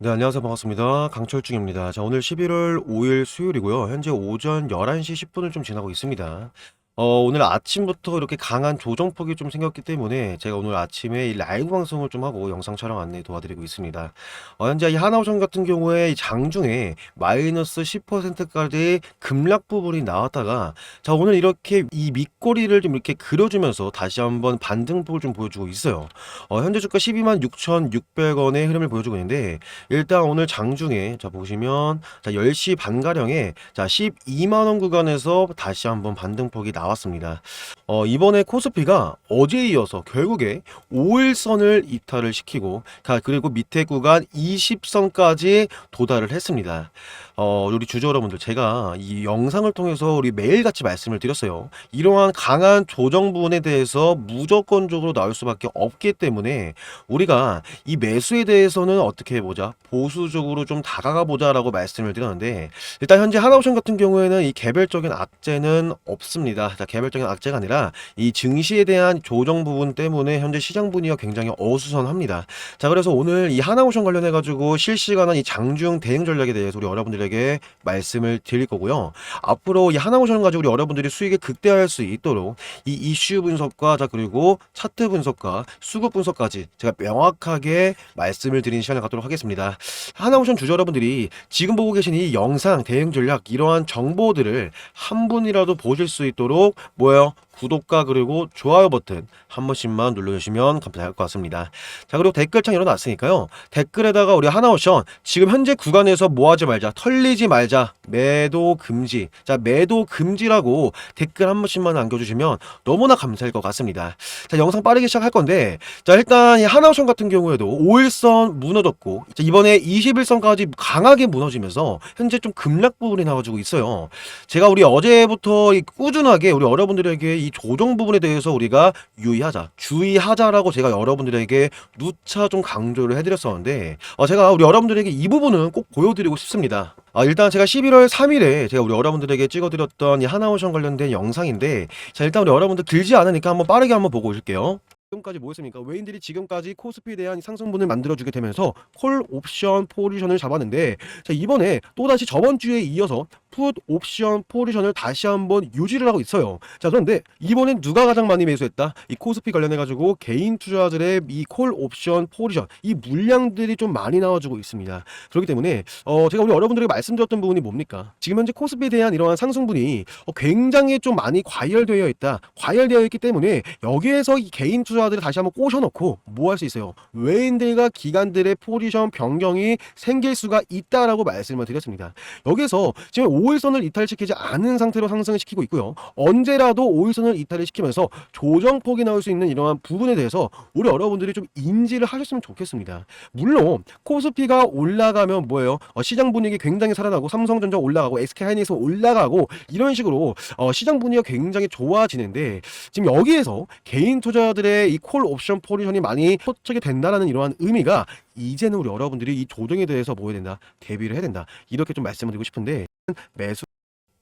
네, 안녕하세요. 반갑습니다. 강철중입니다. 자, 오늘 11월 5일 수요일이고요. 현재 오전 11시 10분을 좀 지나고 있습니다. 어, 오늘 아침부터 이렇게 강한 조정폭이 좀 생겼기 때문에 제가 오늘 아침에 이 라이브 방송을 좀 하고 영상 촬영 안내 도와드리고 있습니다. 어, 현재 이 하나오션 같은 경우에 이 장중에 마이너스 10%까지 급락 부분이 나왔다가 자, 오늘 이렇게 이 밑꼬리를 좀 이렇게 그려주면서 다시 한번 반등폭을 좀 보여주고 있어요. 어, 현재 주가 12만 6,600원의 흐름을 보여주고 있는데 일단 오늘 장중에 자 보시면 자 10시 반가량에 자 12만 원 구간에서 다시 한번 반등폭이 나왔 습니다. 어 이번에 코스피가 어제에 이어서 결국에 5일선을 이탈을 시키고 가- 그리고 밑에 구간 20선까지 도달을 했습니다. 어 우리 주주 여러분들 제가 이 영상을 통해서 우리 매일같이 말씀을 드렸어요. 이러한 강한 조정 부분에 대해서 무조건적으로 나올 수밖에 없기 때문에 우리가 이 매수에 대해서는 어떻게 해보자 보수적으로 좀 다가가 보자라고 말씀을 드렸는데 일단 현재 하나오션 같은 경우에는 이 개별적인 악재는 없습니다. 자, 개별적인 악재가 아니라 이 증시에 대한 조정 부분 때문에 현재 시장 분위기가 굉장히 어수선합니다. 자 그래서 오늘 이 하나오션 관련해 가지고 실시간한 이 장중 대응 전략에 대해서 우리 여러분들에게 말씀을 드릴 거고요. 앞으로 이 하나오션 가지고 우리 여러분들이 수익을 극대화할 수 있도록 이 이슈 분석과 자 그리고 차트 분석과 수급 분석까지 제가 명확하게 말씀을 드리는 시간을 갖도록 하겠습니다. 하나오션 주주 여러분들이 지금 보고 계신 이 영상 대응 전략 이러한 정보들을 한 분이라도 보실 수 있도록 뭐예요? 구독과 그리고 좋아요 버튼 한 번씩만 눌러주시면 감사할 것 같습니다. 자 그리고 댓글창 열어놨으니까요. 댓글에다가 우리 하나오션 지금 현재 구간에서 뭐 하지 말자 털리지 말자 매도 금지 자 매도 금지라고 댓글 한 번씩만 남겨주시면 너무나 감사할 것 같습니다. 자 영상 빠르게 시작할 건데 자 일단 이 하나오션 같은 경우에도 5일선 무너졌고 자, 이번에 21선까지 강하게 무너지면서 현재 좀 급락 부분이 나와주고 있어요. 제가 우리 어제부터 이 꾸준하게 우리 여러분들에게 이 조정 부분에 대해서 우리가 유의하자, 주의하자라고 제가 여러분들에게 누차 좀 강조를 해드렸었는데 어, 제가 우리 여러분들에게 이 부분은 꼭 보여드리고 싶습니다. 아, 일단 제가 11월 3일에 제가 우리 여러분들에게 찍어드렸던 이 하나오션 관련된 영상인데 자 일단 우리 여러분들 길지 않으니까 한번 빠르게 한번 보고 오실게요. 지금까지 뭐였습니까? 외인들이 지금까지 코스피에 대한 상승분을 만들어주게 되면서 콜 옵션 포지션을 잡았는데 자 이번에 또다시 저번 주에 이어서 풋 옵션 포지션을 다시 한번 유지를 하고 있어요. 자 그런데 이번엔 누가 가장 많이 매수했다? 이 코스피 관련해 가지고 개인 투자자들의 이 콜 옵션 포지션 이 물량들이 좀 많이 나와주고 있습니다. 그렇기 때문에 어 제가 우리 여러분들에게 말씀드렸던 부분이 뭡니까? 지금 현재 코스피에 대한 이러한 상승분이 어, 굉장히 좀 많이 과열되어 있다. 과열되어 있기 때문에 여기에서 이 개인 투자들을 다시 한번 꼬셔놓고 뭐 할 수 있어요? 외인들과 기관들의 포지션 변경이 생길 수가 있다라고 말씀을 드렸습니다. 여기서 지금 5일선을 이탈시키지 않은 상태로 상승을 시키고 있고요. 언제라도 5일선을 이탈을 시키면서 조정폭이 나올 수 있는 이러한 부분에 대해서 우리 여러분들이 좀 인지를 하셨으면 좋겠습니다. 물론 코스피가 올라가면 뭐예요? 어, 시장 분위기 굉장히 살아나고 삼성전자 올라가고 SK하이닉스 올라가고 이런 식으로 어, 시장 분위기가 굉장히 좋아지는데 지금 여기에서 개인 투자자들의 이 콜 옵션 포지션이 많이 포착이 된다라는 이러한 의미가 이제는 우리 여러분들이 이 조정에 대해서 뭐 해야 된다 대비를 해야 된다 이렇게 좀 말씀을 드리고 싶은데 매수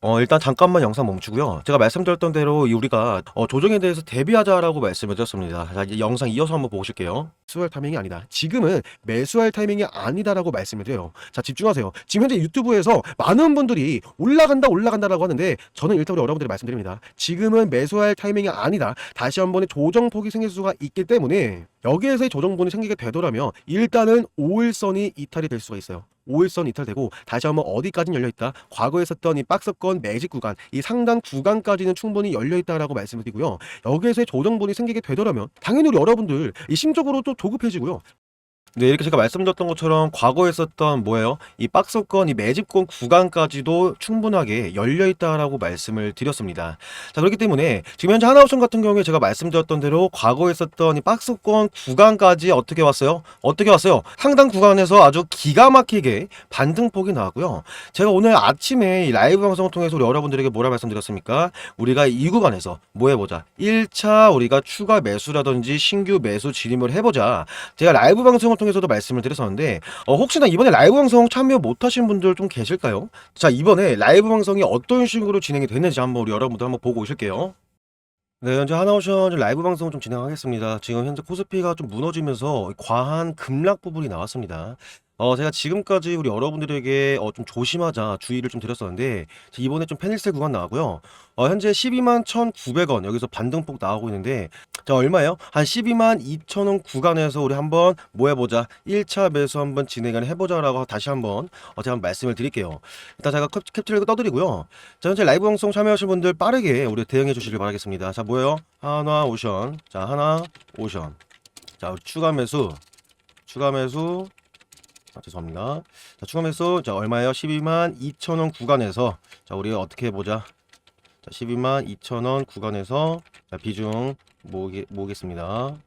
어 일단 잠깐만 영상 멈추고요. 제가 말씀드렸던 대로 이 우리가 어, 조정에 대해서 대비하자라고 말씀을 드렸습니다. 자, 이제 영상 이어서 한번 보실게요. 매수할 타이밍이 아니다. 지금은 매수할 타이밍이 아니다라고 말씀을 드려요. 자 집중하세요. 지금 현재 유튜브에서 많은 분들이 올라간다 올라간다라고 하는데 저는 일단 우리 여러분들이 말씀드립니다. 지금은 매수할 타이밍이 아니다. 다시 한 번의 조정폭이 생길 수가 있기 때문에 여기에서의 조정분이 생기게 되더라면 일단은 5일선이 이탈이 될 수가 있어요. 5일선 이탈되고 다시 한번 어디까지는 열려 있다. 과거에 썼던 이 박스권 매직 구간, 이 상단 구간까지는 충분히 열려 있다라고 말씀을 드리고요. 여기에서의 조정분이 생기게 되더라면 당연히 우리 여러분들 이 심적으로 또 조급해지고요. 네, 이렇게 제가 말씀드렸던 것처럼 과거에 썼던 뭐예요? 이 박스권, 이 매집권 구간까지도 충분하게 열려 있다라고 말씀을 드렸습니다. 자, 그렇기 때문에 지금 현재 하나옵션 같은 경우에 제가 말씀드렸던 대로 과거에 썼던 이 박스권 구간까지 어떻게 왔어요? 어떻게 왔어요? 상당 구간에서 아주 기가 막히게 반등폭이 나왔고요. 제가 오늘 아침에 이 라이브 방송을 통해서 우리 여러분들에게 뭐라 말씀드렸습니까? 우리가 이 구간에서 뭐 해보자. 1차 우리가 추가 매수라든지 신규 매수 진입을 해보자. 제가 라이브 방송을 통해서 도 말씀을 드렸었는데 어, 혹시나 이번에 라이브 방송 참여 못하신 분들 좀 계실까요? 자 이번에 라이브 방송이 어떤 식으로 진행이 됐는지 한번 우리 여러분들 한번 보고 오실게요. 네, 현재 하나오션 라이브 방송 좀 진행하겠습니다. 지금 현재 코스피가 좀 무너지면서 과한 급락 부분이 나왔습니다. 어 제가 지금까지 우리 여러분들에게 어 좀 조심하자 주의를 좀 드렸었는데 자 이번에 좀 페닉셀 구간 나왔고요. 어 현재 121,900원 여기서 반등폭 나오고 있는데 자 얼마예요? 한 122,200,000원 구간에서 우리 한번 뭐 해보자 1차 매수 한번 진행을 해보자라고 다시 한번 어 제가 말씀을 드릴게요. 일단 제가 캡, 캡처를 떠드리고요. 자 현재 라이브 방송 참여하신 분들 빠르게 우리 대응해 주시길 바라겠습니다. 자 뭐예요? 하나 오션 자 하나 오션 자 추가 매수 추가 매수 아, 죄송합니다. 자, 추가 매수 자 얼마예요? 12만 2천 원 구간에서 자 우리 어떻게 해보자. 자 12만 2천 원 구간에서 자, 비중 모으기, 모으겠습니다.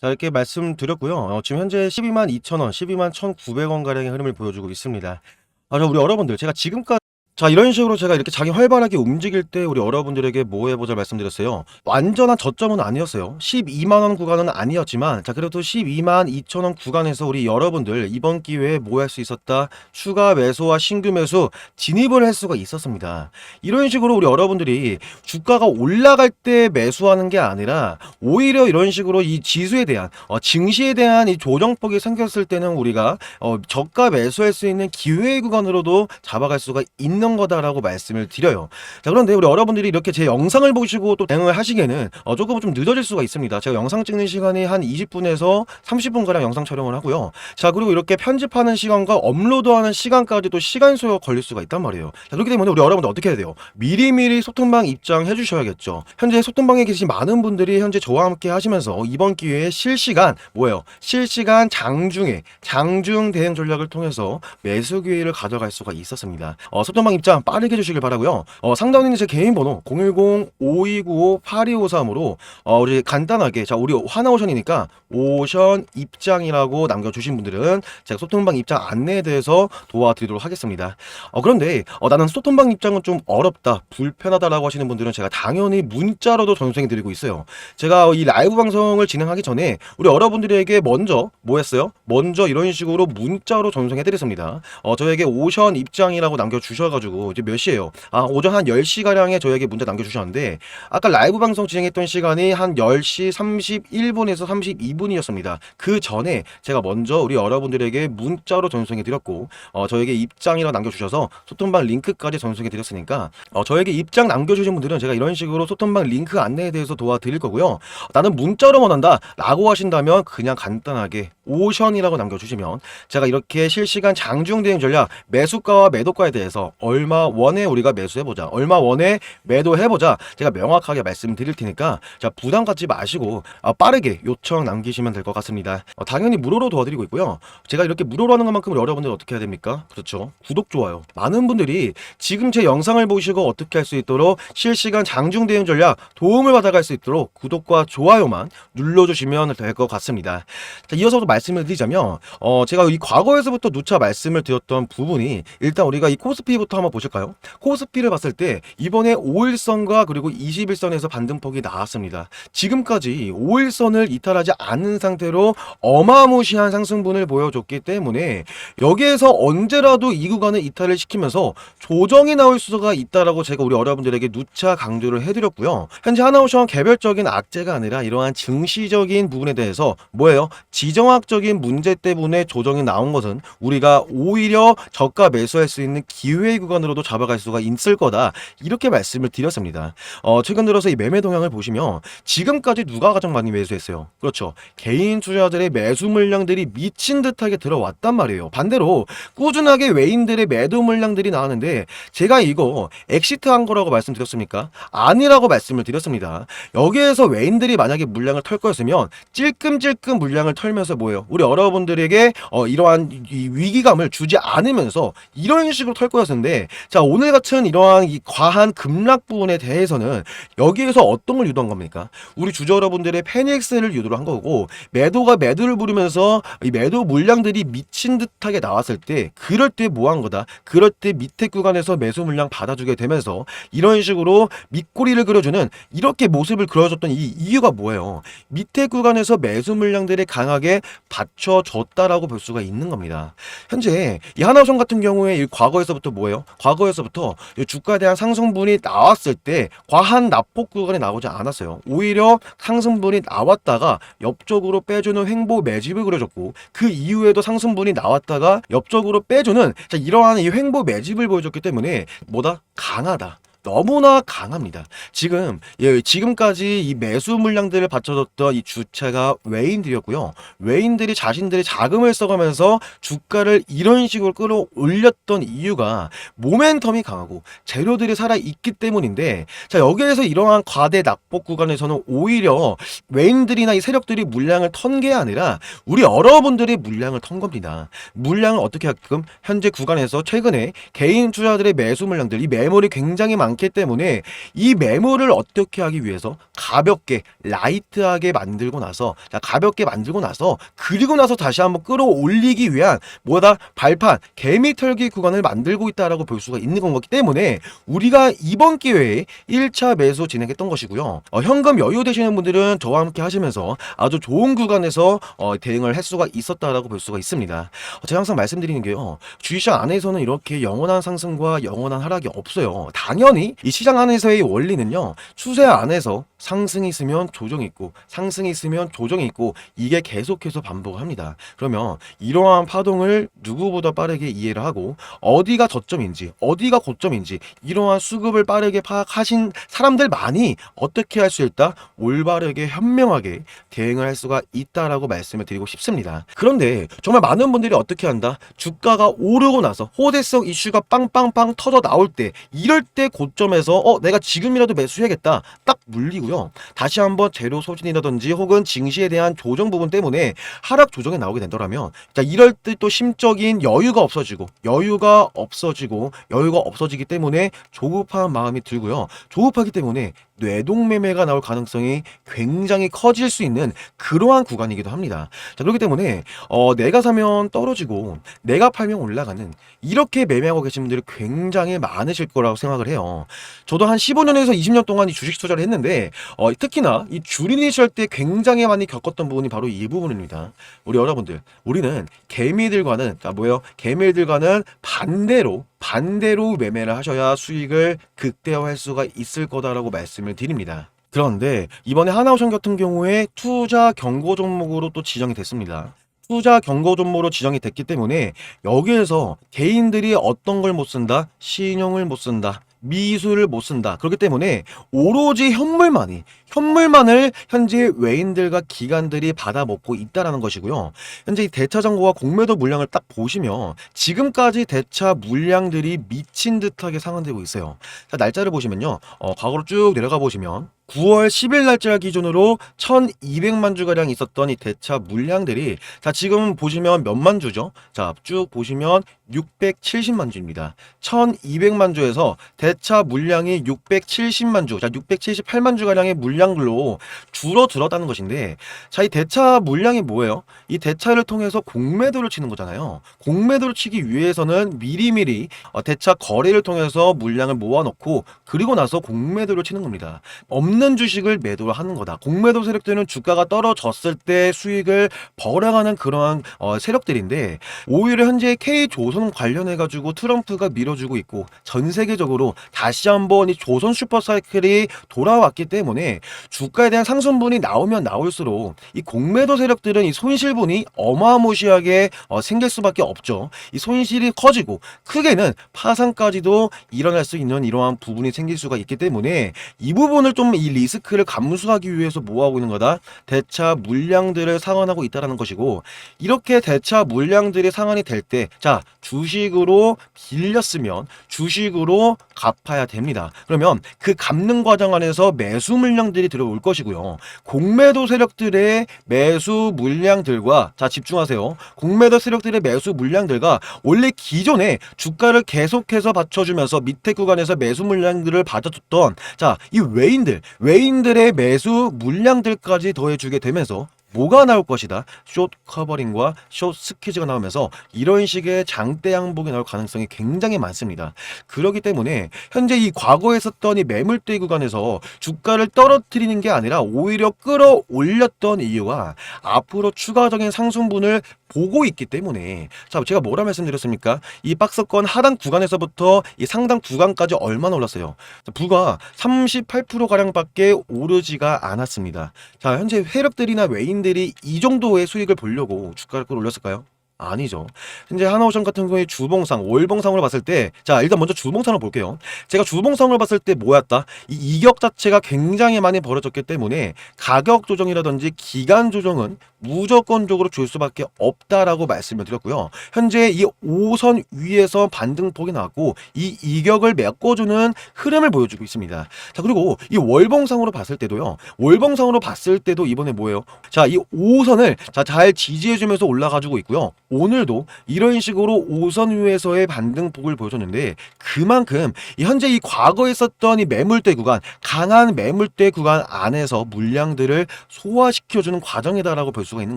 자 이렇게 말씀드렸고요. 어, 지금 현재 12만 2천 원, 12만 1,900원 가량의 흐름을 보여주고 있습니다. 아, 자 우리 여러분들 제가 지금까지 자 이런 식으로 제가 이렇게 자기 활발하게 움직일 때 우리 여러분들에게 뭐 해보자 말씀드렸어요. 완전한 저점은 아니었어요. 12만 원 구간은 아니었지만 자 그래도 12만 2천 원 구간에서 우리 여러분들 이번 기회에 뭐 할 수 있었다. 추가 매수와 신규 매수 진입을 할 수가 있었습니다. 이런 식으로 우리 여러분들이 주가가 올라갈 때 매수하는 게 아니라 오히려 이런 식으로 이 지수에 대한 어, 증시에 대한 이 조정폭이 생겼을 때는 우리가 어, 저가 매수할 수 있는 기회 구간으로도 잡아갈 수가 있는 거다라고 말씀을 드려요. 자 그런데 우리 여러분들이 이렇게 제 영상을 보시고 또 대응을 하시기에는 어, 조금 좀 늦어질 수가 있습니다. 제가 영상 찍는 시간이 한 20분에서 30분 가량 영상 촬영을 하고요. 자 그리고 이렇게 편집하는 시간과 업로드하는 시간까지 도 시간 소요가 걸릴 수가 있단 말이에요. 자 그렇기 때문에 우리 여러분들 어떻게 해야 돼요? 미리미리 소통방 입장해 주셔야겠죠. 현재 소통방에 계신 많은 분들이 현재 저와 함께 하시면서 이번 기회에 실시간 뭐예요? 실시간 장중에 장중 대응 전략을 통해서 매수 기회를 가져갈 수가 있었습니다. 어, 소통방 입장 빠르게 해주시길 바라고요. 어, 있는 제 개인 번호 010-5295-8253으로 어, 우리 간단하게 자 우리 하나오션이니까 오션 입장이라고 남겨주신 분들은 제가 소통방 입장 안내에 대해서 도와드리도록 하겠습니다. 어, 그런데 어, 나는 소통방 입장은 좀 어렵다, 불편하다라고 하시는 분들은 제가 당연히 문자로도 전송해 드리고 있어요. 제가 이 라이브 방송을 진행하기 전에 우리 여러분들에게 먼저 뭐 했어요? 먼저 이런 식으로 문자로 전송해 드렸습니다. 어, 저에게 오션 입장이라고 남겨주셔가지고 이제 몇 시에요? 아, 오전 한 10시 가량에 저에게 문자 남겨 주셨는데 아까 라이브 방송 진행했던 시간이 한 10시 31분에서 32분이었습니다. 그 전에 제가 먼저 우리 여러분들에게 문자로 전송해 드렸고 어, 저에게 입장이라 남겨 주셔서 소통방 링크까지 전송해 드렸으니까 어, 저에게 입장 남겨 주신 분들은 제가 이런 식으로 소통방 링크 안내에 대해서 도와드릴 거고요. 나는 문자로 원한다 라고 하신다면 그냥 간단하게 오션이라고 남겨 주시면 제가 이렇게 실시간 장중 대응 전략 매수가와 매도가에 대해서 얼마 원에 우리가 매수해보자. 얼마 원에 매도해보자. 제가 명확하게 말씀드릴 테니까 자 부담 갖지 마시고 아, 빠르게 요청 남기시면 될 것 같습니다. 어, 당연히 무료로 도와드리고 있고요. 제가 이렇게 무료로 하는 것만큼 여러분들 어떻게 해야 됩니까? 그렇죠. 구독 좋아요. 많은 분들이 지금 제 영상을 보시고 어떻게 할 수 있도록 실시간 장중 대응 전략 도움을 받아갈 수 있도록 구독과 좋아요만 눌러주시면 될 것 같습니다. 자, 이어서도 말씀을 드리자면 어, 제가 이 과거에서부터 누차 말씀을 드렸던 부분이 일단 우리가 이 코스피부터 한번 보실까요? 코스피를 봤을 때 이번에 5일선과 그리고 21선에서 반등폭이 나왔습니다. 지금까지 5일선을 이탈하지 않은 상태로 어마무시한 상승분을 보여줬기 때문에 여기에서 언제라도 이 구간을 이탈을 시키면서 조정이 나올 수가 있다라고 제가 우리 여러분들에게 누차 강조를 해드렸고요. 현재 하나오션 개별적인 악재가 아니라 이러한 증시적인 부분에 대해서 뭐예요? 지정학적인 문제 때문에 조정이 나온 것은 우리가 오히려 저가 매수할 수 있는 기회 구간으로도 잡아갈 수가 있을 거다 이렇게 말씀을 드렸습니다. 어, 최근 들어서 이 매매 동향을 보시면 지금까지 누가 가장 많이 매수했어요? 그렇죠. 개인 투자자들의 매수 물량들이 미친 듯하게 들어왔단 말이에요. 반대로 꾸준하게 외인들의 매도 물량들이 나왔는데 제가 이거 엑시트한 거라고 말씀드렸습니까? 아니라고 말씀을 드렸습니다. 여기에서 외인들이 만약에 물량을 털 거였으면 찔끔찔끔 물량을 털면서 뭐예요? 우리 여러분들에게 어, 이러한 이 위기감을 주지 않으면서 이런 식으로 털 거였는데 자 오늘 같은 이러한 이 과한 급락 부분에 대해서는 여기에서 어떤 걸 유도한 겁니까? 우리 주주 여러분들의 패닉스를 유도를 한 거고 매도가 매도를 부르면서 이 매도 물량들이 미친 듯하게 나왔을 때 그럴 때 뭐 한 거다? 그럴 때 밑에 구간에서 매수 물량 받아주게 되면서 이런 식으로 밑꼬리를 그려주는 이렇게 모습을 그려줬던 이 이유가 뭐예요? 밑에 구간에서 매수 물량들이 강하게 받쳐줬다라고 볼 수가 있는 겁니다. 현재 이 하나선 같은 경우에 이 과거에서부터 뭐예요? 과거에서부터 이 주가에 대한 상승분이 나왔을 때 과한 낙폭 구간이 나오지 않았어요. 오히려 상승분이 나왔다가 옆쪽으로 빼주는 횡보 매집을 그려줬고 그 이후에도 상승분이 나왔다가 옆쪽으로 빼주는 자, 이러한 이 횡보 매집을 보여줬기 때문에 뭐다 강하다. 너무나 강합니다. 지금 예, 지금까지 이 매수 물량들을 받쳐줬던 이 주체가 외인들이었고요. 외인들이 자신들의 자금을 써가면서 주가를 이런 식으로 끌어올렸던 이유가 모멘텀이 강하고 재료들이 살아 있기 때문인데 자 여기에서 이러한 과대 낙폭 구간에서는 오히려 외인들이나 이 세력들이 물량을 턴 게 아니라 우리 여러분들이 물량을 턴 겁니다. 물량을 어떻게 하끔 현재 구간에서 최근에 개인 투자들의 매수 물량들 이 매물이 굉장히 많기 때문에 이 매물을 어떻게 하기 위해서 가볍게 라이트하게 만들고 나서 자 가볍게 만들고 나서 그리고 나서 다시 한번 끌어올리기 위한 뭐다 발판 개미 털기 구간을 만들고 있다라고 볼 수가 있는 거기 때문에 우리가 이번 기회에 1차 매수 진행했던 것이고요. 어, 현금 여유 되시는 분들은 저와 함께 하시면서 아주 좋은 구간에서 어, 대응을 할 수가 있었다라고 볼 수가 있습니다. 어, 제가 항상 말씀드리는 게요. 주식시장 안에서는 이렇게 영원한 상승과 영원한 하락이 없어요. 당연히 이 시장 안에서의 원리는요. 추세 안에서 상승이 있으면 조정이 있고 상승이 있으면 조정이 있고 이게 계속해서 반복합니다. 그러면 이러한 파동을 누구보다 빠르게 이해를 하고 어디가 저점인지 어디가 고점인지 이러한 수급을 빠르게 파악하신 사람들만이 어떻게 할 수 있다? 올바르게 현명하게 대응을 할 수가 있다라고 말씀을 드리고 싶습니다. 그런데 정말 많은 분들이 어떻게 한다? 주가가 오르고 나서 호재성 이슈가 빵빵빵 터져 나올 때 이럴 때 고점에서 어 내가 지금이라도 매수해야겠다 딱 물리고 요. 다시 한번 재료 소진이라든지 혹은 증시에 대한 조정 부분 때문에 하락 조정이 나오게 된다면 자 이럴 때 또 심적인 여유가 없어지고 여유가 없어지고 여유가 없어지기 때문에 조급한 마음이 들고요. 조급하기 때문에 뇌동매매가 나올 가능성이 굉장히 커질 수 있는 그러한 구간이기도 합니다. 자, 그렇기 때문에 어, 내가 사면 떨어지고 내가 팔면 올라가는 이렇게 매매하고 계신 분들이 굉장히 많으실 거라고 생각을 해요. 저도 한 15년에서 20년 동안 이 주식 투자를 했는데 어, 특히나 이 줄인이 시할 때 굉장히 많이 겪었던 부분이 바로 이 부분입니다. 우리 여러분들, 우리는 개미들과는 그러니까 뭐예요? 개미들과는 반대로 반대로 매매를 하셔야 수익을 극대화할 수가 있을 거다라고 말씀을 드립니다. 그런데 이번에 하나오션 같은 경우에 투자 경고 종목으로 또 지정이 됐습니다. 투자 경고 종목으로 지정이 됐기 때문에 여기에서 개인들이 어떤 걸 못 쓴다? 신용을 못 쓴다. 미술을 못 쓴다. 그렇기 때문에 오로지 현물만이 현물만을 현재 외인들과 기관들이 받아 먹고 있다라는 것이고요. 현재 이 대차 정보와 공매도 물량을 딱 보시면 지금까지 대차 물량들이 미친 듯하게 상환되고 있어요. 자, 날짜를 보시면요. 어, 과거로 쭉 내려가 보시면 9월 10일 날짜 기준으로 1200만 주가량 있었던 이 대차 물량들이 자 지금 보시면 몇만 주죠? 자 쭉 보시면 670만 주입니다. 1200만 주에서 대차 물량이 670만 주 자 678만 주가량의 물량들로 줄어들었다는 것인데 자 이 대차 물량이 뭐예요? 이 대차를 통해서 공매도를 치는 거잖아요. 공매도를 치기 위해서는 미리미리 어, 대차 거래를 통해서 물량을 모아놓고 그리고 나서 공매도를 치는 겁니다. 없는 주식을 매도를 하는 거다. 공매도 세력들은 주가가 떨어졌을 때 수익을 벌어가는 그러한 어, 세력들인데 오히려 현재 K 조선 관련해 가지고 트럼프가 밀어주고 있고 전 세계적으로 다시 한번 이 조선 슈퍼사이클이 돌아왔기 때문에 주가에 대한 상승 분이 나오면 나올수록 이 공매도 세력들은 이 손실분이 어마무시하게 어, 생길 수밖에 없죠. 이 손실이 커지고 크게는 파산까지도 일어날 수 있는 이러한 부분이 생길 수가 있기 때문에 이 부분을 좀 이 리스크를 감수하기 위해서 뭐하고 있는 거다? 대차 물량들을 상환하고 있다라는 것이고 이렇게 대차 물량들이 상환이 될 때 자 주식으로 빌렸으면 주식으로 갚아야 됩니다. 그러면 그 갚는 과정 안에서 매수 물량들이 들어올 것이고요. 공매도 세력들의 매수 물량들과 자 집중하세요. 공매도 세력들의 매수 물량들과 원래 기존에 주가를 계속해서 받쳐주면서 밑에 구간에서 매수 물량들을 받아줬던 자 이 외인들 외인들의 매수 물량들까지 더해주게 되면서 뭐가 나올 것이다. 숏 커버링과 숏 스퀴즈가 나오면서 이런 식의 장대 양봉이 나올 가능성이 굉장히 많습니다. 그렇기 때문에 현재 이 과거에 썼던 이 매물대 구간에서 주가를 떨어뜨리는 게 아니라 오히려 끌어올렸던 이유가 앞으로 추가적인 상승분을 보고 있기 때문에 자 제가 뭐라 말씀드렸습니까? 이 박스권 하단 구간에서부터 이 상단 구간까지 얼마나 올랐어요? 자, 불과 38% 가량밖에 오르지가 않았습니다. 자 현재 회력들이나 외인 들이 이 정도의 수익을 보려고 주가를 끌어올렸을까요? 아니죠. 현재 하나오션 같은 경우에 주봉상, 월봉상으로 봤을 때, 자, 일단 먼저 주봉상을 볼게요. 제가 주봉상을 봤을 때 뭐였다? 이 이격 자체가 굉장히 많이 벌어졌기 때문에 가격 조정이라든지 기간 조정은 무조건적으로 줄 수밖에 없다라고 말씀을 드렸고요. 현재 이 5선 위에서 반등폭이 나왔고 이 이격을 메꿔주는 흐름을 보여주고 있습니다. 자 그리고 이 월봉상으로 봤을 때도요. 월봉상으로 봤을 때도 이번에 뭐예요? 자 이 5선을 자 잘 지지해주면서 올라가지고 있고요. 오늘도 이런 식으로 5선 위에서의 반등폭을 보여줬는데 그만큼 이 현재 이 과거에 썼던 이 매물대 구간 강한 매물대 구간 안에서 물량들을 소화시켜주는 과정이다라고 볼 수가 있는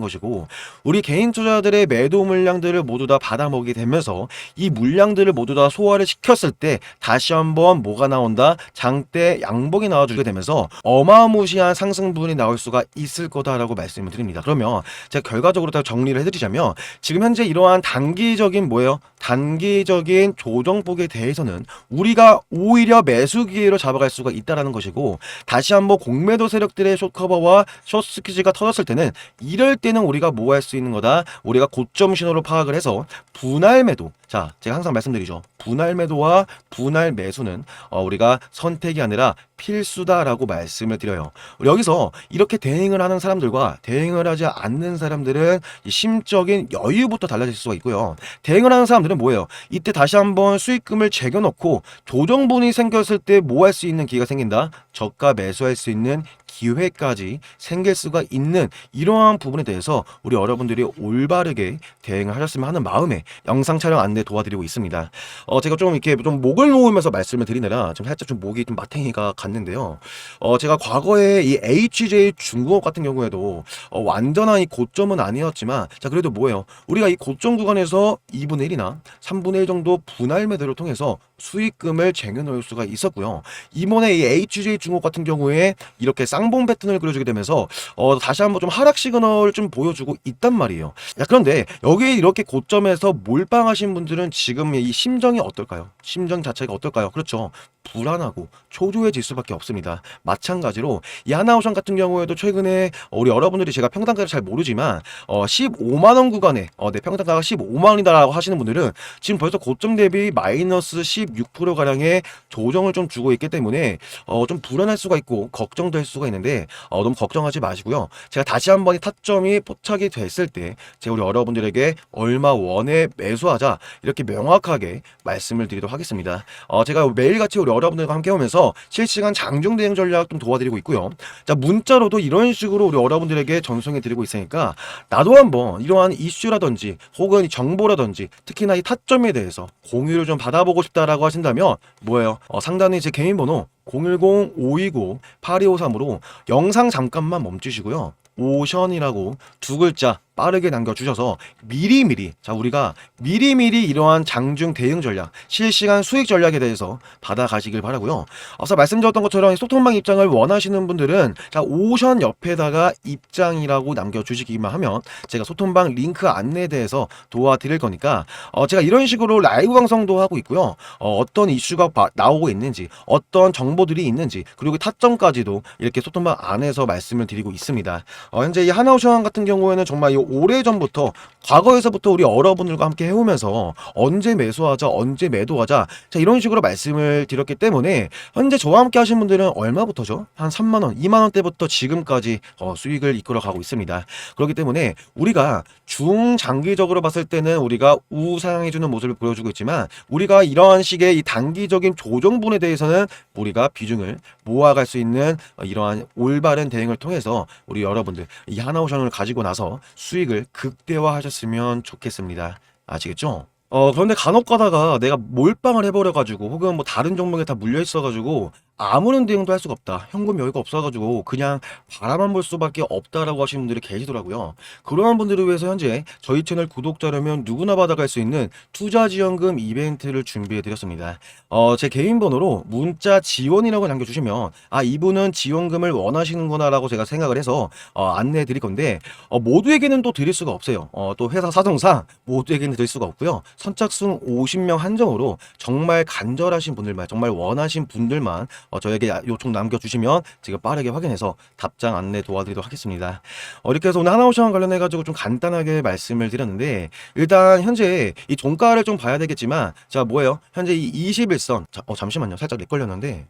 것이고 우리 개인 투자들의 매도 물량들을 모두 다 받아먹게 되면서 이 물량들을 모두 다 소화를 시켰을 때 다시 한번 뭐가 나온다 장대 양봉이 나와주게 되면서 어마무시한 상승분이 나올 수가 있을 거다라고 말씀을 드립니다. 그러면 제가 결과적으로 다 정리를 해드리자면 지금 현재 이러한 단기적인 뭐예요? 단기적인 조정폭에 대해서는 우리가 오히려 매수 기회로 잡아갈 수가 있다라는 것이고 다시 한번 공매도 세력들의 숏커버와 숏스퀴즈가 터졌을 때는 이럴 때는 우리가 뭐 할 수 있는 거다? 우리가 고점 신호를 파악을 해서 분할 매도. 자 제가 항상 말씀드리죠. 분할 매도와 분할 매수는 어, 우리가 선택이 아니라 필수다라고 말씀을 드려요. 여기서 이렇게 대응을 하는 사람들과 대응을 하지 않는 사람들은 이 심적인 여유부터 달라질 수가 있고요. 대응을 하는 사람들은 뭐예요? 이때 다시 한번 수익금을 재겨놓고 조정분이 생겼을 때 뭐 할 수 있는 기회가 생긴다? 저가 매수할 수 있는 기회까지 생길 수가 있는 이러한 부분에 대해서 우리 여러분들이 올바르게 대응을 하셨으면 하는 마음에 영상 촬영 안내 도와드리고 있습니다. 어, 제가 좀 이렇게 좀 목을 놓으면서 말씀을 드리느라 좀 살짝 좀 목이 좀 마탱이가 갔는데요. 어, 제가 과거에 이 HJ 중공업 같은 경우에도 어, 완전한 이 고점은 아니었지만 자, 그래도 뭐예요? 우리가 이 고점 구간에서 2분의 1이나 3분의 1 정도 분할 매도를 통해서 수익금을 쟁여놓을 수가 있었고요. 이번에 이 HJ 중공업 같은 경우에 이렇게 쌍봉 패턴을 그려주게 되면서 어, 다시 한번 좀 하락 시그널을 좀 보여주고 있단 말이에요. 야, 그런데 여기 이렇게 고점에서 몰빵하신 분들은 지금 이 심정이 어떨까요? 심정 자체가 어떨까요? 그렇죠. 불안하고 초조해질 수밖에 없습니다. 마찬가지로 이 하나오션 같은 경우에도 최근에 우리 여러분들이 제가 평단가를 잘 모르지만 어 15만 원 구간에 어, 내 평단가가 15만 원이다라고 하시는 분들은 지금 벌써 고점 대비 마이너스 16% 가량의 조정을 좀 주고 있기 때문에 어 좀 불안할 수가 있고 걱정될 수가 있는데 어 너무 걱정하지 마시고요. 제가 다시 한번 이 타점이 포착이 됐을 때 제가 우리 여러분들에게 얼마 원에 매수하자 이렇게 명확하게 말씀을 드리도록 하겠습니다. 어 제가 매일같이 우리 여러분들과 함께 오면서 실시간 장중 대응 전략 좀 도와드리고 있고요. 자 문자로도 이런 식으로 우리 여러분들에게 전송해 드리고 있으니까 나도 한번 이러한 이슈라든지 혹은 이 정보라든지 특히나 이 타점에 대해서 공유를 좀 받아보고 싶다라고 하신다면 뭐예요? 어, 상단에 제 개인 번호 010-529-8253으로 영상 잠깐만 멈추시고요. 오션이라고 두 글자 빠르게 남겨주셔서 미리미리 자 우리가 미리미리 이러한 장중 대응 전략 실시간 수익 전략에 대해서 받아가시길 바라고요. 앞서 말씀드렸던 것처럼 소통방 입장을 원하시는 분들은 자 오션 옆에다가 입장이라고 남겨주시기만 하면 제가 소통방 링크 안내에 대해서 도와드릴 거니까 어 제가 이런 식으로 라이브 방송도 하고 있고요. 어 어떤 이슈가 바- 나오고 있는지 어떤 정보들이 있는지 그리고 타점까지도 이렇게 소통방 안에서 말씀을 드리고 있습니다. 어 현재 이 하나오션 같은 경우에는 정말 이 오래전부터 과거에서부터 우리 여러분들과 함께 해오면서 언제 매수하자 언제 매도하자 자 이런 식으로 말씀을 드렸기 때문에 현재 저와 함께 하신 분들은 얼마부터죠? 한 3만원 2만원 대부터 지금까지 어, 수익을 이끌어 가고 있습니다 그렇기 때문에 우리가 중장기적으로 봤을 때는 우리가 우상해주는 모습을 보여주고 있지만 우리가 이러한 식의 이 단기적인 조정분에 대해서는 우리가 비중을 모아갈 수 있는 어, 이러한 올바른 대응을 통해서 우리 여러분들 이 하나오션을 가지고 나서 수익을 극대화하셨으면 좋겠습니다. 아시겠죠? 어 그런데 간혹 가다가 내가 몰빵을 해버려가지고 혹은 뭐 다른 종목에 다 물려 있어가지고 아무런 대응도 할 수가 없다. 현금 여유가 없어가지고 그냥 바라만 볼 수밖에 없다라고 하시는 분들이 계시더라고요. 그러한 분들을 위해서 현재 저희 채널 구독자라면 누구나 받아갈 수 있는 투자지원금 이벤트를 준비해드렸습니다. 어, 제 개인 번호로 문자 지원이라고 남겨주시면 아 이분은 지원금을 원하시는구나라고 제가 생각을 해서 어, 안내해 드릴 건데 어, 모두에게는 또 드릴 수가 없어요. 어, 또 회사 사정상 모두에게는 드릴 수가 없고요. 선착순 50명 한정으로 정말 간절하신 분들만 정말 원하신 분들만 어, 저에게 요청 남겨주시면 제가 빠르게 확인해서 답장 안내 도와드리도록 하겠습니다. 어, 이렇게 해서 오늘 하나오션 관련해 가지고 좀 간단하게 말씀을 드렸는데 일단 현재 이 종가를 좀 봐야 되겠지만 자 뭐예요? 현재 이 21선 자, 어 잠시만요. 살짝 렉 걸렸는데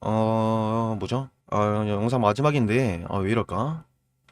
어 뭐죠? 아 영상 마지막인데 아, 왜 이럴까?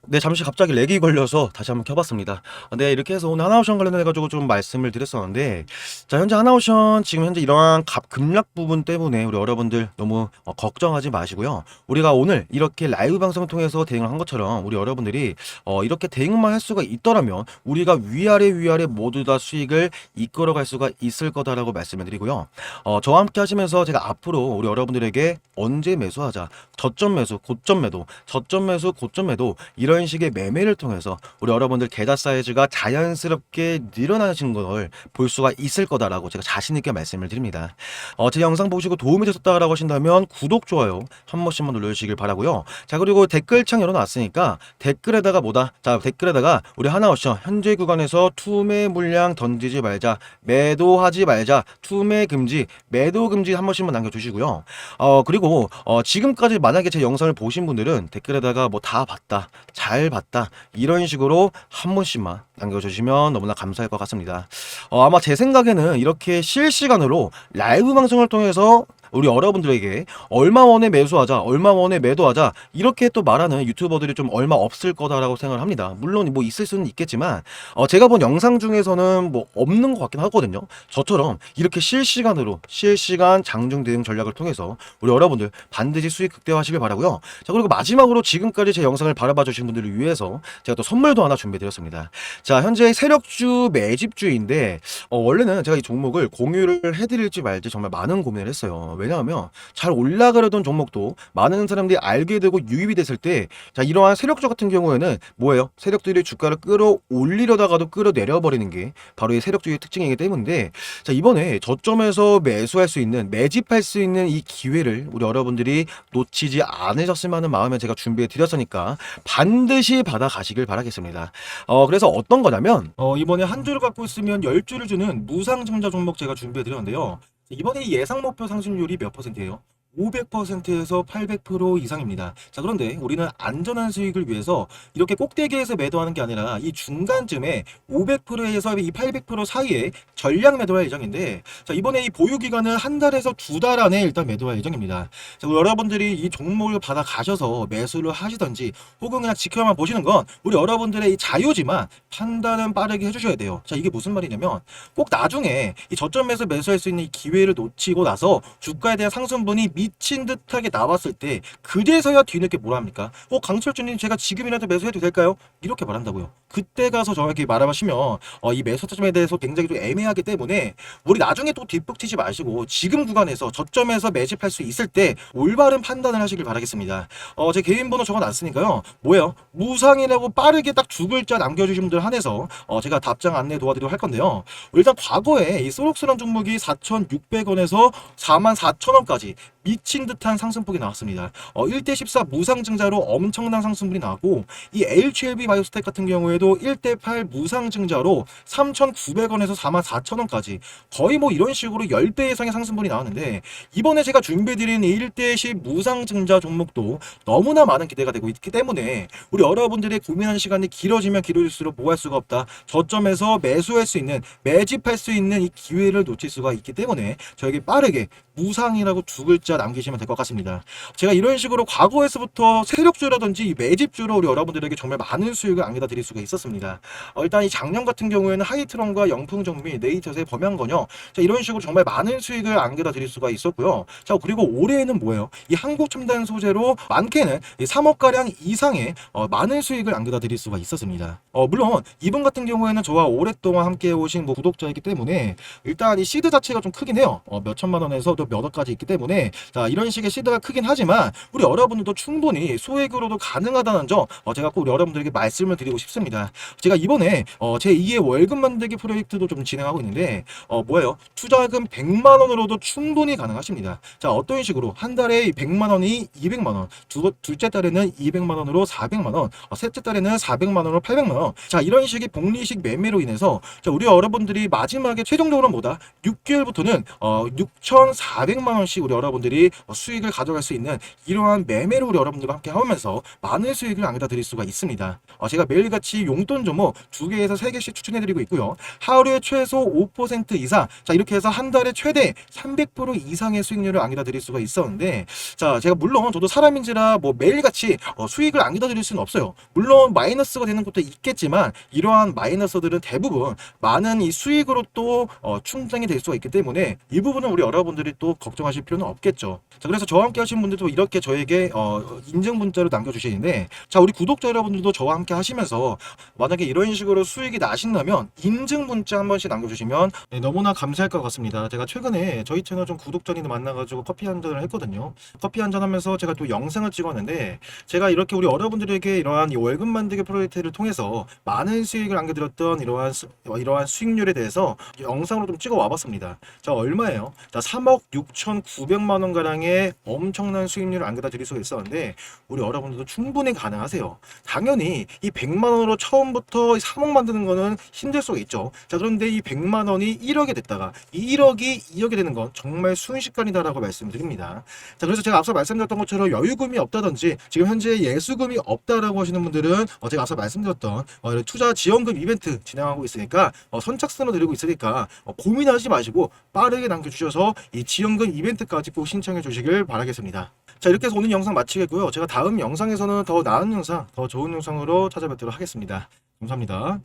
네, 잠시 갑자기 렉이 걸려서 다시 한번 켜봤습니다. 아, 네, 이렇게 해서 오늘 하나오션 관련해 가지고 좀 말씀을 드렸었는데, 자, 현재 하나오션 지금 현재 이러한 값 급락 부분 때문에 우리 여러분들 너무 어, 걱정하지 마시고요. 우리가 오늘 이렇게 라이브 방송을 통해서 대응을 한 것처럼 우리 여러분들이 어, 이렇게 대응만 할 수가 있더라면 우리가 위아래 위아래 모두 다 수익을 이끌어 갈 수가 있을 거다라고 말씀을 드리고요. 어, 저와 함께 하시면서 제가 앞으로 우리 여러분들에게 언제 매수하자, 저점 매수, 고점 매도, 저점 매수, 고점 매도 이런 식의 매매를 통해서 우리 여러분들 계좌 사이즈가 자연스럽게 늘어나신 걸 볼 수가 있을 거다라고 제가 자신 있게 말씀을 드립니다. 어, 제 영상 보시고 도움이 되셨다라고 하신다면 구독, 좋아요 한 번씩만 눌러주시길 바라고요. 자 그리고 댓글창 열어놨으니까 댓글에다가 뭐다? 자 댓글에다가 우리 하나옵션 현재 구간에서 투매 물량 던지지 말자, 매도하지 말자, 투매 금지, 매도 금지 한 번씩만 남겨주시고요. 어 그리고 어, 지금까지 만약에 제 영상을 보신 분들은 댓글에다가 뭐 다 봤다, 잘 봤다 이런 식으로 한 번씩만 남겨주시면 너무나 감사할 것 같습니다. 어, 아마 제 생각에는 이렇게 실시간으로 라이브 방송을 통해서 우리 여러분들에게 얼마 원에 매수하자, 얼마 원에 매도하자 이렇게 또 말하는 유튜버들이 좀 얼마 없을 거다라고 생각을 합니다. 물론 뭐 있을 수는 있겠지만 어, 제가 본 영상 중에서는 뭐 없는 것 같긴 하거든요. 저처럼 이렇게 실시간으로 실시간 장중 대응 전략을 통해서 우리 여러분들 반드시 수익 극대화하시길 바라고요. 자 그리고 마지막으로 지금까지 제 영상을 바라봐 주신 분들을 위해서 제가 또 선물도 하나 준비드렸습니다. 자 현재 세력주 매집주인데 어, 원래는 제가 이 종목을 공유를 해드릴지 말지 정말 많은 고민을 했어요. 왜 냐하면 잘 올라가려던 종목도 많은 사람들이 알게 되고 유입이 됐을 때, 자, 이러한 세력주 같은 경우에는 뭐예요? 세력들이 주가를 끌어올리려다가도 끌어내려버리는 게 바로 이 세력주의 특징이기 때문에, 자, 이번에 저점에서 매수할 수 있는, 매집할 수 있는 이 기회를 우리 여러분들이 놓치지 않으셨으면 하는 마음에 제가 준비해 드렸으니까 반드시 받아 가시길 바라겠습니다. 어, 그래서 어떤 거냐면, 어, 이번에 한 주를 갖고 있으면 열 주를 주는 무상증자 종목 제가 준비해 드렸는데요. 이번에 예상 목표 상승률이 몇 퍼센트예요? 500%에서 800% 이상입니다. 자, 그런데 우리는 안전한 수익을 위해서 이렇게 꼭대기에서 매도하는 게 아니라 이 중간쯤에 500%에서 이 800% 사이에 전량 매도할 예정인데, 자, 이번에 이 보유 기간은 한 달에서 두 달 안에 일단 매도할 예정입니다. 자, 여러분들이 이 종목을 받아 가셔서 매수를 하시던지 혹은 그냥 지켜만 보시는 건 우리 여러분들의 이 자유지만 판단은 빠르게 해 주셔야 돼요. 자, 이게 무슨 말이냐면 꼭 나중에 이 저점에서 매수할 수 있는 이 기회를 놓치고 나서 주가에 대한 상승분이 미친 듯하게 나왔을 때 그제서야 뒤늦게 뭐라 합니까? 어 강철주님 제가 지금이라도 매수해도 될까요? 이렇게 말한다고요. 그때 가서 저에게 말하시면 어, 이 매수 타점에 대해서 굉장히 좀 애매하기 때문에 우리 나중에 또 뒷북 튀지 마시고 지금 구간에서 저점에서 매집할 수 있을 때 올바른 판단을 하시길 바라겠습니다. 어, 제 개인 번호 적어놨으니까요. 뭐예요? 무상이라고 빠르게 딱 두 글자 남겨주신 분들 한해서 어, 제가 답장 안내 도와드리도록 할 건데요. 일단 과거에 이 소록스란 종목이 4,600원에서 44,000원까지 미친 듯한 상승폭이 나왔습니다. 어, 1대 14 무상증자로 엄청난 상승분이 나왔고 이 HLB 바이오스텍 같은 경우에도 1대 8 무상증자로 3,900원에서 44,000원까지 거의 뭐 이런 식으로 10배 이상의 상승분이 나왔는데 이번에 제가 준비해드린 1대 10 무상증자 종목도 너무나 많은 기대가 되고 있기 때문에 우리 여러분들의 고민하는 시간이 길어지면 길어질수록 뭐 할 수가 없다. 저점에서 매수할 수 있는 매집할 수 있는 이 기회를 놓칠 수가 있기 때문에 저에게 빠르게 무상이라고 두 글자 남기시면 될 것 같습니다. 제가 이런 식으로 과거에서부터 세력주라든지 매집주로 우리 여러분들에게 정말 많은 수익을 안겨다 드릴 수가 있었습니다. 어, 일단 이 작년 같은 경우에는 하이트론과 영풍정미, 네이처스의 범양건요. 자, 이런 식으로 정말 많은 수익을 안겨다 드릴 수가 있었고요. 자, 그리고 올해에는 뭐예요? 이 한국 첨단 소재로 많게는 3억가량 이상의 어, 많은 수익을 안겨다 드릴 수가 있었습니다. 어, 물론 이분 같은 경우에는 저와 오랫동안 함께 오신 뭐 구독자이기 때문에 일단 이 시드 자체가 좀 크긴 해요. 어, 몇 천만 원에서 또 또몇 억까지 있기 때문에 자 이런 식의 시드가 크긴 하지만 우리 여러분들도 충분히 소액으로도 가능하다는 점 어, 제가 꼭 우리 여러분들에게 말씀을 드리고 싶습니다. 제가 이번에 어, 제 2의 월급 만들기 프로젝트도 좀 진행하고 있는데 어, 뭐예요? 투자금 100만 원으로도 충분히 가능하십니다. 자 어떤 식으로 한 달에 100만 원이 200만 원, 두, 둘째 달에는 200만 원으로 400만 원, 어, 셋째 달에는 400만 원으로 800만 원. 자 이런 식의 복리식 매매로 인해서 자, 우리 여러분들이 마지막에 최종적으로 뭐다? 6개월부터는 어, 6,400만 원씩 우리 여러분들이 어, 수익을 가져갈 수 있는 이러한 매매를 우리 여러분들과 함께 하면서 많은 수익을 안겨다 드릴 수가 있습니다. 어, 제가 매일같이 용돈 종목 두 개에서 세 개씩 추천해드리고 있고요. 하루에 최소 5% 이상, 자 이렇게 해서 한 달에 최대 300% 이상의 수익률을 안겨다 드릴 수가 있었는데, 자 제가 물론 저도 사람인지라 뭐 매일같이 어, 수익을 안겨다 드릴 수는 없어요. 물론 마이너스가 되는 것도 있겠지만 이러한 마이너스들은 대부분 많은 이 수익으로 또 어, 충당이 될 수가 있기 때문에 이 부분은 우리 여러분들이 또 걱정하실 필요는 없겠죠. 자 그래서 저와 함께 하신 분들도 이렇게 저에게 어, 인증 문자로 남겨주시는데 자 우리 구독자 여러분들도 저와 함께 하시면서 만약에 이런 식으로 수익이 나신다면 인증 문자 한 번씩 남겨주시면 네, 너무나 감사할 것 같습니다. 제가 최근에 저희 채널 좀 구독자님들 만나가지고 커피 한 잔을 했거든요. 커피 한 잔 하면서 제가 또 영상을 찍었는데 제가 이렇게 우리 여러분들에게 이러한 이 월급 만들기 프로젝트를 통해서 많은 수익을 안겨드렸던 이러한 수, 어, 이러한 수익률에 대해서 영상으로 좀 찍어 와봤습니다. 자 얼마예요? 자 3억 6,900만 원 가량의 엄청난 수익률을 안겨다 드릴 수가 있었는데 우리 여러분들도 충분히 가능하세요. 당연히 이 100만 원으로 처음부터 3억 만드는 거는 힘들 수가 있죠. 자 그런데 이 100만 원이 1억이 됐다가 이 1억이 2억이 되는 건 정말 순식간이다라고 말씀드립니다. 자 그래서 제가 앞서 말씀드렸던 것처럼 여유금이 없다든지 지금 현재 예수금이 없다라고 하시는 분들은 어, 제가 앞서 말씀드렸던 어, 투자 지원금 이벤트 진행하고 있으니까 어, 선착순으로 드리고 있으니까 어, 고민하지 마시고 빠르게 남겨주셔서 이 지원금 이벤트까지 꼭 신청해 주시길 바라겠습니다. 자 이렇게 해서 오늘 영상 마치겠고요. 제가 다음 영상에서는 더 나은 영상, 더 좋은 영상으로 찾아뵙도록 하겠습니다. 감사합니다.